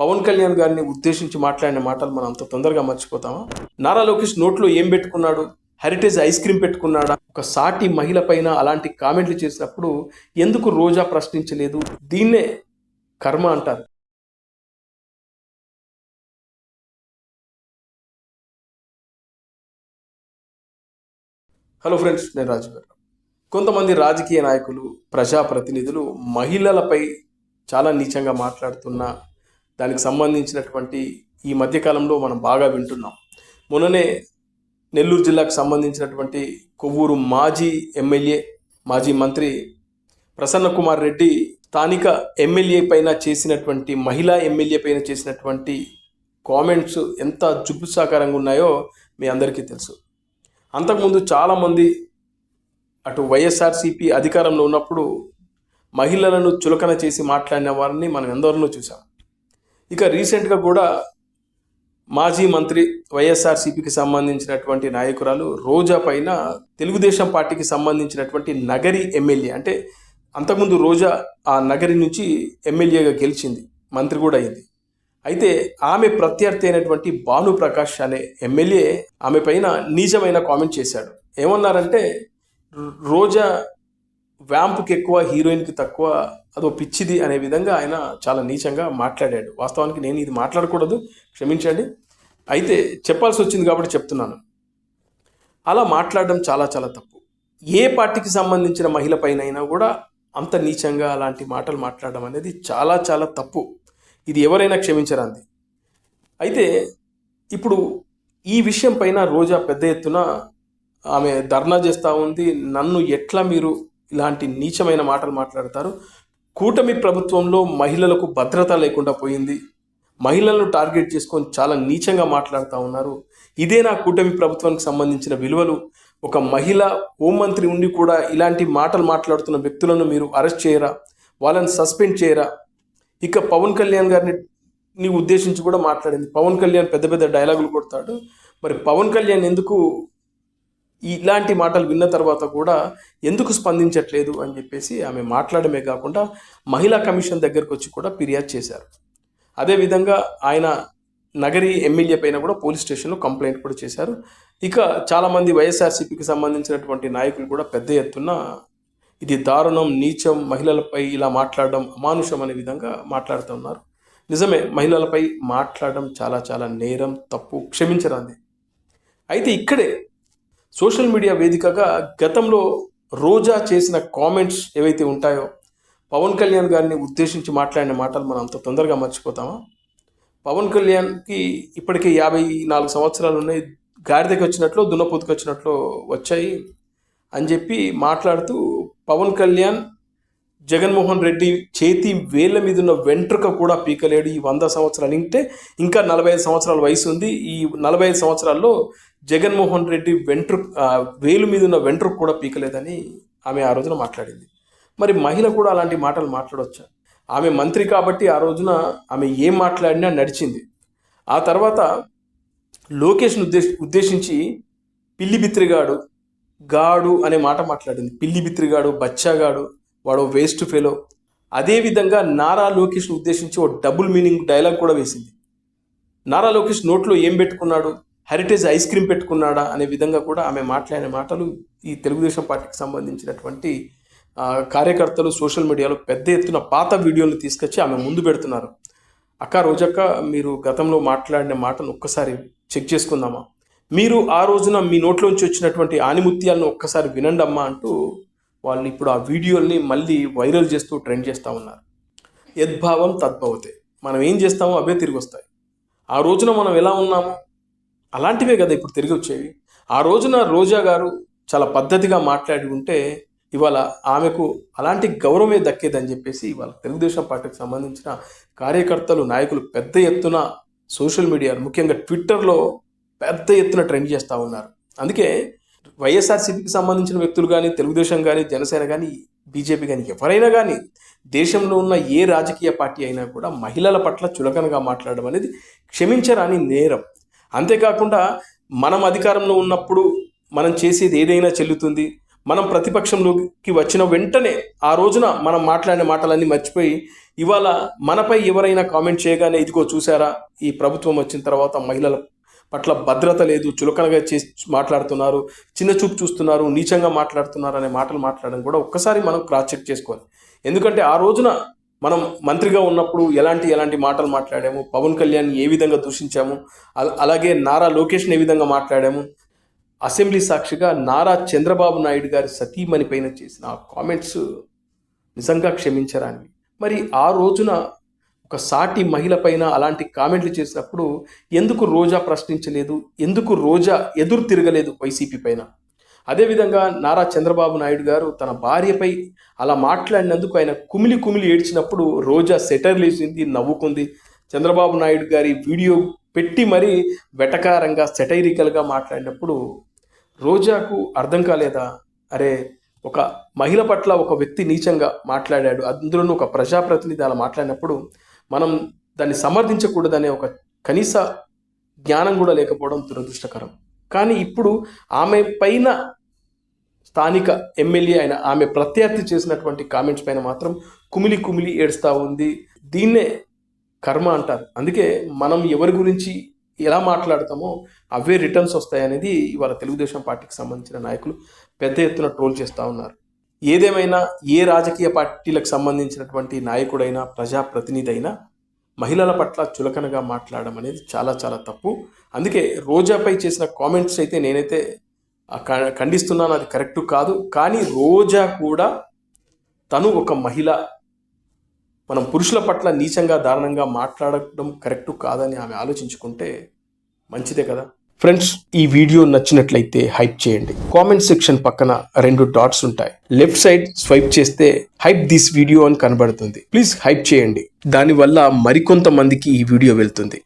పవన్ కళ్యాణ్ గారిని ఉద్దేశించి మాట్లాడిన మాటలు మనం అంత తొందరగా మర్చిపోతామా? నారా లోకేష్ నోట్లో ఏం పెట్టుకున్నాడు? హెరిటేజ్ ఐస్ క్రీమ్ పెట్టుకున్నాడా? ఒక సాటి మహిళ పైన అలాంటి కామెంట్లు చేసినప్పుడు ఎందుకు రోజా ప్రశ్నించలేదు? దీన్నే కర్మ అంటారు. హలో ఫ్రెండ్స్ నేను రాజు గారు. కొంతమంది రాజకీయ నాయకులు ప్రజాప్రతినిధులు మహిళలపై చాలా నీచంగా మాట్లాడుతున్న దానికి సంబంధించినటువంటి ఈ మధ్యకాలంలో మనం బాగా వింటున్నాం. మొన్ననే నెల్లూరు జిల్లాకు సంబంధించినటువంటి కొవ్వూరు మాజీ ఎమ్మెల్యే మాజీ మంత్రి ప్రసన్న కుమార్ రెడ్డి స్థానిక ఎమ్మెల్యే పైన చేసినటువంటి మహిళా ఎమ్మెల్యే పైన చేసినటువంటి కామెంట్స్ ఎంత జుబ్బుసాకారంగా ఉన్నాయో మీ అందరికీ తెలుసు. అంతకుముందు చాలామంది అటు వైఎస్ఆర్సీపీ అధికారంలో ఉన్నప్పుడు మహిళలను చులకన చేసి మాట్లాడిన వారిని మనం ఎందరినో చూసాం ఇక రీసెంట్గా కూడా మాజీ మంత్రి వైఎస్ఆర్సీపీకి సంబంధించినటువంటి నాయకురాలు రోజా పైన తెలుగుదేశం పార్టీకి సంబంధించినటువంటి నగరి ఎమ్మెల్యే అంటే అంతకుముందు రోజా ఆ నగరి నుంచి ఎమ్మెల్యేగా గెలిచింది మంత్రి కూడా అయింది. అయితే ఆమె ప్రత్యర్థి అయినటువంటి భానుప్రకాష్ అనే ఎమ్మెల్యే ఆమె పైన నీచమైన కామెంట్ చేశాడు. ఏమన్నారంటే రోజా వ్యాంప్కి ఎక్కువ హీరోయిన్కి తక్కువ అదో పిచ్చిది అనే విధంగా ఆయన చాలా నీచంగా మాట్లాడాడు. వాస్తవానికి నేను ఇది మాట్లాడకూడదు క్షమించండి. అయితే చెప్పాల్సి వచ్చింది కాబట్టి చెప్తున్నాను. అలా మాట్లాడడం చాలా చాలా తప్పు. ఏ పార్టీకి సంబంధించిన మహిళ కూడా అంత నీచంగా అలాంటి మాటలు మాట్లాడడం అనేది చాలా చాలా తప్పు. ఇది ఎవరైనా క్షమించరాంది. అయితే ఇప్పుడు ఈ విషయం పైన రోజా పెద్ద ఎత్తున ఆమె ధర్నా చేస్తూ ఉంది. నన్ను ఎట్లా మీరు ఇలాంటి నీచమైన మాటలు మాట్లాడతారు? కూటమి ప్రభుత్వంలో మహిళలకు భద్రత లేకుండా పోయింది. మహిళలను టార్గెట్ చేసుకొని చాలా నీచంగా మాట్లాడుతూ ఉన్నారు. ఇదే నా కూటమి ప్రభుత్వానికి సంబంధించిన విలువలు. ఒక మహిళ హోంమంత్రి ఉండి కూడా ఇలాంటి మాటలు మాట్లాడుతున్న వ్యక్తులను మీరు అరెస్ట్ చేయరా? వాళ్ళని సస్పెండ్ చేయరా? ఇక పవన్ కళ్యాణ్ గారిని నీ ఉద్దేశించి కూడా మాట్లాడింది. పవన్ కళ్యాణ్ పెద్ద పెద్ద డైలాగులు కొడతాడు. మరి పవన్ కళ్యాణ్ ఎందుకు ఇలాంటి మాటలు విన్న తర్వాత కూడా ఎందుకు స్పందించట్లేదు అని చెప్పేసి ఆమె మాట్లాడమే కాకుండా మహిళా కమిషన్ దగ్గరకు వచ్చి కూడా ఫిర్యాదు చేశారు. అదేవిధంగా ఆయన నగరి ఎమ్మెల్యే పైన కూడా పోలీస్ స్టేషన్లో కంప్లైంట్ కూడా చేశారు. ఇక చాలామంది వైఎస్ఆర్సీపీకి సంబంధించినటువంటి నాయకులు కూడా పెద్ద ఎత్తున ఇది దారుణం నీచం మహిళలపై ఇలా మాట్లాడడం అమానుషం అనే విధంగా మాట్లాడుతున్నారు నిజమే మహిళలపై మాట్లాడడం చాలా చాలా నేరం తప్పు క్షమించరాంది అయితే ఇక్కడే సోషల్ మీడియా వేదికగా గతంలో రోజా చేసిన కామెంట్స్ ఏవైతే ఉంటాయో పవన్ కళ్యాణ్ గారిని ఉద్దేశించి మాట్లాడిన మాటలు మనం అంత తొందరగా మర్చిపోతామా? పవన్ కళ్యాణ్కి ఇప్పటికే యాభై నాలుగు సంవత్సరాలు ఉన్నాయి. గాడిదకి వచ్చినట్లు దున్నపోతుకు వచ్చినట్లు వచ్చాయి అని చెప్పి మాట్లాడుతూ పవన్ కళ్యాణ్ జగన్మోహన్ రెడ్డి చేతి వేళ్ళ మీద ఉన్న వెంట్రుక కూడా పీకలేడు. ఈ వంద సంవత్సరాలు ఇంటే ఇంకా నలభై ఐదు సంవత్సరాల వయసు ఉంది. ఈ నలభై ఐదు సంవత్సరాల్లో జగన్మోహన్ రెడ్డి వెంట్రు వేలు మీద ఉన్న వెంట్రుక కూడా పీకలేదని ఆమె ఆ రోజున మాట్లాడింది. మరి మహిళ కూడా అలాంటి మాటలు మాట్లాడొచ్చా? ఆమె మంత్రి కాబట్టి ఆ రోజున ఆమె ఏం మాట్లాడినా నడిచింది. ఆ తర్వాత లోకేష్ను ఉద్దేశ ఉద్దేశించి పిల్లి బిత్రిగాడు గాడు అనే మాట మాట్లాడింది. పిల్లి బిత్రిగాడు బచ్చాగాడు వాడు వేస్ట్ ఫెలో. అదేవిధంగా నారా లోకేష్ను ఉద్దేశించి ఓ డబుల్ మీనింగ్ డైలాగ్ కూడా వేసింది. నారా లోకేష్ నోట్లో ఏం పెట్టుకున్నాడు? హెరిటేజ్ ఐస్ క్రీమ్ పెట్టుకున్నాడా అనే విధంగా కూడా ఆమె మాట్లాడిన మాటలు ఈ తెలుగుదేశం పార్టీకి సంబంధించినటువంటి కార్యకర్తలు సోషల్ మీడియాలో పెద్ద ఎత్తున పాత వీడియోలు తీసుకొచ్చి ఆమె ముందు పెడుతున్నారు. అక్క రోజక్క మీరు గతంలో మాట్లాడిన మాటను ఒక్కసారి చెక్ చేసుకుందామా? మీరు ఆ రోజున మీ నోట్లోంచి వచ్చినటువంటి ఆనిముత్యాలను ఒక్కసారి వినండమ్మా అంటూ వాళ్ళు ఇప్పుడు ఆ వీడియోల్ని మళ్ళీ వైరల్ చేస్తూ ట్రెండ్ చేస్తూ ఉన్నారు. యద్భావం తద్భవతే. మనం ఏం చేస్తామో అవే తిరిగి వస్తాయి. ఆ రోజున మనం ఎలా ఉన్నామో? అలాంటివే కదా ఇప్పుడు తిరిగి వచ్చేవి. ఆ రోజున రోజా గారు చాలా పద్ధతిగా మాట్లాడి ఉంటే ఇవాళ ఆమెకు అలాంటి గౌరవమే దక్కేదని చెప్పేసి ఇవాళ తెలుగుదేశం పార్టీకి సంబంధించిన కార్యకర్తలు నాయకులు పెద్ద ఎత్తున సోషల్ మీడియా ముఖ్యంగా ట్విట్టర్లో పెద్ద ఎత్తున ట్రెండ్ చేస్తూ ఉన్నారు. అందుకే వైఎస్ఆర్సీపీకి సంబంధించిన వ్యక్తులు కానీ తెలుగుదేశం కానీ జనసేన కానీ బీజేపీ కానీ ఎవరైనా కానీ దేశంలో ఉన్న ఏ రాజకీయ పార్టీ అయినా కూడా మహిళల పట్ల చులకనగా మాట్లాడడం అనేది క్షమించరాని నేరం. అంతేకాకుండా మనం అధికారంలో ఉన్నప్పుడు మనం చేసేది ఏదైనా చెల్లుతుంది మనం ప్రతిపక్షంలోకి వచ్చిన వెంటనే ఆ రోజున మనం మాట్లాడిన మాటలన్నీ మర్చిపోయి ఇవాళ మనపై ఎవరైనా కామెంట్ చేయగానే ఇదిగో చూసారా ఈ ప్రభుత్వం వచ్చిన తర్వాత మహిళల పట్ల భద్రత లేదు చులకనగా చేసి మాట్లాడుతున్నారు చిన్న చూపు చూస్తున్నారు నీచంగా మాట్లాడుతున్నారు అనే మాటలు మాట్లాడడం కూడా ఒక్కసారి మనం క్రాస్ చెక్ చేసుకోవాలి. ఎందుకంటే ఆ రోజున మనం మంత్రిగా ఉన్నప్పుడు ఎలాంటి ఎలాంటి మాటలు మాట్లాడాము? పవన్ కళ్యాణ్ ఏ విధంగా దూషించాము? అలాగే నారా లోకేష్ని ఏ విధంగా మాట్లాడాము? అసెంబ్లీ సాక్షిగా నారా చంద్రబాబు నాయుడు గారి సతీమణి పైన చేసిన ఆ కామెంట్స్ నిజంగా క్షమించరాని మరి ఆ రోజున ఒక సాటి మహిళ పైన అలాంటి కామెంట్లు చేసినప్పుడు ఎందుకు రోజా ప్రశ్నించలేదు? ఎందుకు రోజా ఎదురు తిరగలేదు వైసీపీ పైన? అదేవిధంగా నారా చంద్రబాబు నాయుడు గారు తన భార్యపై అలా మాట్లాడినందుకు ఆయన కుమిలి కుమిలి ఏడ్చినప్పుడు రోజా సెటర్లు వేసింది నవ్వుకుంది. చంద్రబాబు నాయుడు గారి వీడియో పెట్టి మరీ వెటకారంగా సెటైరికల్గా మాట్లాడినప్పుడు రోజాకు అర్థం కాలేదా? అరే ఒక మహిళ పట్ల ఒక వ్యక్తి నీచంగా మాట్లాడాడు. అందులోనూ ఒక ప్రజాప్రతినిధి అలా మాట్లాడినప్పుడు మనం దాన్ని సమర్థించకూడదనే ఒక కనీస జ్ఞానం కూడా లేకపోవడం దురదృష్టకరం. కానీ ఇప్పుడు ఆమె పైన స్థానిక ఎమ్మెల్యే అయిన ఆమె ప్రత్యర్థి చేసినటువంటి కామెంట్స్ పైన మాత్రం కుమిలి కుమిలి ఏడుస్తూ ఉంది. దీన్నే కర్మ అంటారు. అందుకే మనం ఎవరి గురించి ఎలా మాట్లాడతామో అవే రిటర్న్స్ వస్తాయనేది ఇవాళ తెలుగుదేశం పార్టీకి సంబంధించిన నాయకులు పెద్ద ఎత్తున ట్రోల్ చేస్తూ ఉన్నారు. ఏదేమైనా ఏ రాజకీయ పార్టీలకు సంబంధించినటువంటి నాయకుడైనా ప్రజాప్రతినిధి అయినా మహిళల పట్ల చులకనగా మాట్లాడడం అనేది చాలా చాలా తప్పు. అందుకే రోజాపై చేసిన కామెంట్స్ అయితే నేనైతే ఖండిస్తున్నాను అది కరెక్ట్ కాదు. కానీ రోజా కూడా తను ఒక మహిళ. మనం పురుషుల పట్ల నీచంగా దారుణంగా మాట్లాడడం కరెక్ట్ కాదని ఆమె ఆలోచించుకుంటే మంచిదే కదా. ఫ్రెండ్స్ ఈ వీడియో నచ్చినట్లయితే హైప్ చేయండి. కామెంట్ సెక్షన్ పక్కన రెండు డాట్స్ ఉంటాయి. లెఫ్ట్ సైడ్ స్వైప్ చేస్తే హైప్ దిస్ వీడియో అని కనబడుతుంది. ప్లీజ్ హైప్ చేయండి. దానివల్ల మరికొంతమందికి ఈ వీడియో వెళ్తుంది.